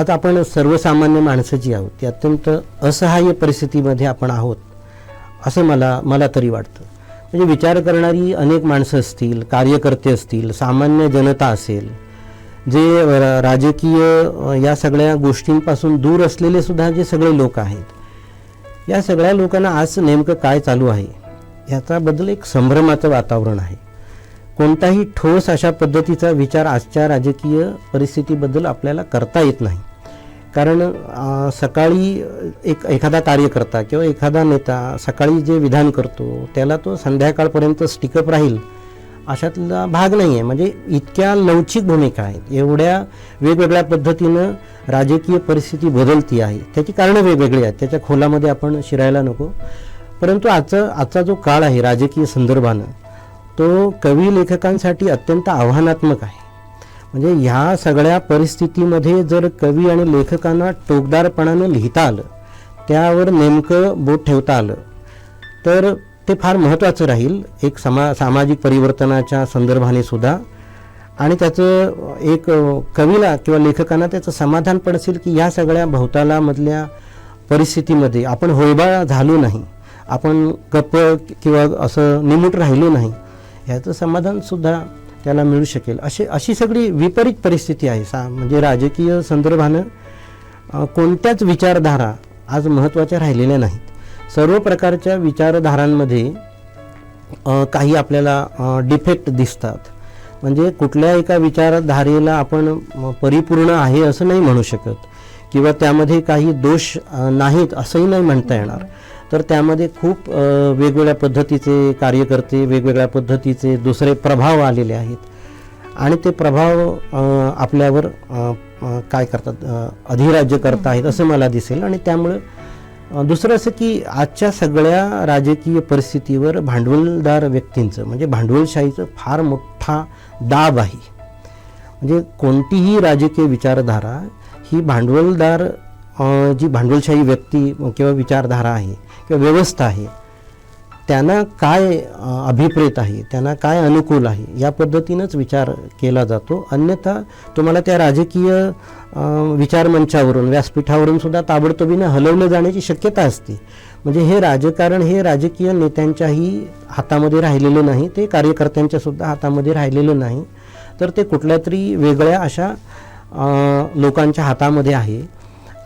आता आपण सर्वसामान्य माणसं जी आहोत. ती अत्यंत असहाय्य परिस्थितीमध्ये आपण आहोत असं मला मला तरी वाटतं. म्हणजे विचार करणारी अनेक माणसं असतील कार्यकर्ते असतील सामान्य जनता असेल जे राजकीय या सगळ्या गोष्टींपासून दूर असलेले सुद्धा जे सगळे लोक आहेत या सगळ्या लोकांना आज नेमकं काय चालू आहे याच्याबद्दल एक संभ्रमाचं वातावरण आहे. कोणताही ठोस अशा पद्धतीचा विचार आजच्या राजकीय परिस्थितीबद्दल आपल्याला करता येत नाही. कारण सकाळी एक एखादा कार्यकर्ता किंवा एखादा नेता सकाळी जे विधान करतो त्याला तो संध्याकाळपर्यंत स्टिकअप राहील अशातला भाग नाही आहे म्हणजे इतक्या लवचिक भूमिका आहेत. एवढ्या वेगवेगळ्या पद्धतीनं राजकीय परिस्थिती बदलती आहे. त्याची कारणं वेगवेगळी आहेत. त्याच्या खोलामध्ये आपण शिरायला नको. परंतु आजचा आजचा जो काळ आहे राजकीय संदर्भानं तो कवी लेखकांसाठी अत्यंत आव्हानात्मक आहे. म्हणजे ह्या सगळ्या परिस्थितीमध्ये जर कवी आणि लेखकांना टोकदारपणानं लिहिता आलं त्यावर नेमकं बोट ठेवता आलं तर ते फार महत्त्वाचं राहील. एक समा सामाजिक परिवर्तनाच्या संदर्भाने सुद्धा. आणि त्याचं एक कवीला किंवा लेखकांना त्याचं समाधान पण असेल की ह्या सगळ्या भोवतालामधल्या परिस्थितीमध्ये आपण होळबाळ झालो नाही आपण गप्प किंवा असं निमूट राहिलो नाही ह्याचं समाधानसुद्धा त्याला मिळू शकेल. अशी अशी सगळी विपरीत परिस्थिती आहे. सा म्हणजे राजकीय संदर्भानं कोणत्याच विचारधारा आज महत्त्वाच्या राहिलेल्या नाहीत. सर्व प्रकारच्या विचारधारांमध्ये काही आपल्याला डिफेक्ट दिसतात. म्हणजे कुठल्या एका विचारधारेला आपण परिपूर्ण आहे असं नाही म्हणू शकत. किंवा त्यामध्ये काही दोष नाहीत असंही नाही म्हणता येणार. तर त्यामध्ये खूप वेगवेगळ्या पद्धतीचे कार्यकर्ते वेगवेगळ्या पद्धतीचे दुसरे प्रभाव आलेले आहेत. आणि ते प्रभाव आपल्यावर काय करतात अधिराज्य करत आहेत असं मला दिसेल. आणि त्यामुळं दुसरं असं की आजच्या सगळ्या राजकीय परिस्थितीवर भांडवलदार व्यक्तींचं म्हणजे भांडवलशाहीचं फार मोठा दाब आहे. म्हणजे कोणतीही राजकीय विचारधारा ही भांडवलदार जी भांडवलशाही व्यक्ती किंवा विचारधारा आहे किंवा व्यवस्था आहे त्यांना काय अभिप्रेत आहे त्यांना काय अनुकूल आहे या पद्धतीनंच विचार केला जातो. अन्यथा तुम्हाला त्या राजकीय विचारमंचावरून व्यासपीठावरून सुद्धा ताबडतोबीनं हलवलं जाण्याची शक्यता असते. म्हणजे हे राजकारण हे राजकीय नेत्यांच्याही हातामध्ये राहिलेलं नाही ते कार्यकर्त्यांच्या सुद्धा हातामध्ये राहिलेलं नाही. तर ते कुठल्या तरी वेगळ्या अशा लोकांच्या हातामध्ये आहे.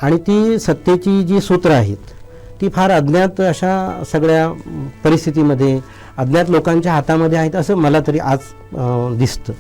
आणि ती सत्तेची जी सूत्र आहेत ती फार अज्ञात अशा सगळ्या परिस्थितीमध्ये अज्ञात लोकांच्या हातामध्ये आहेत असं मला तरी आज दिसतं.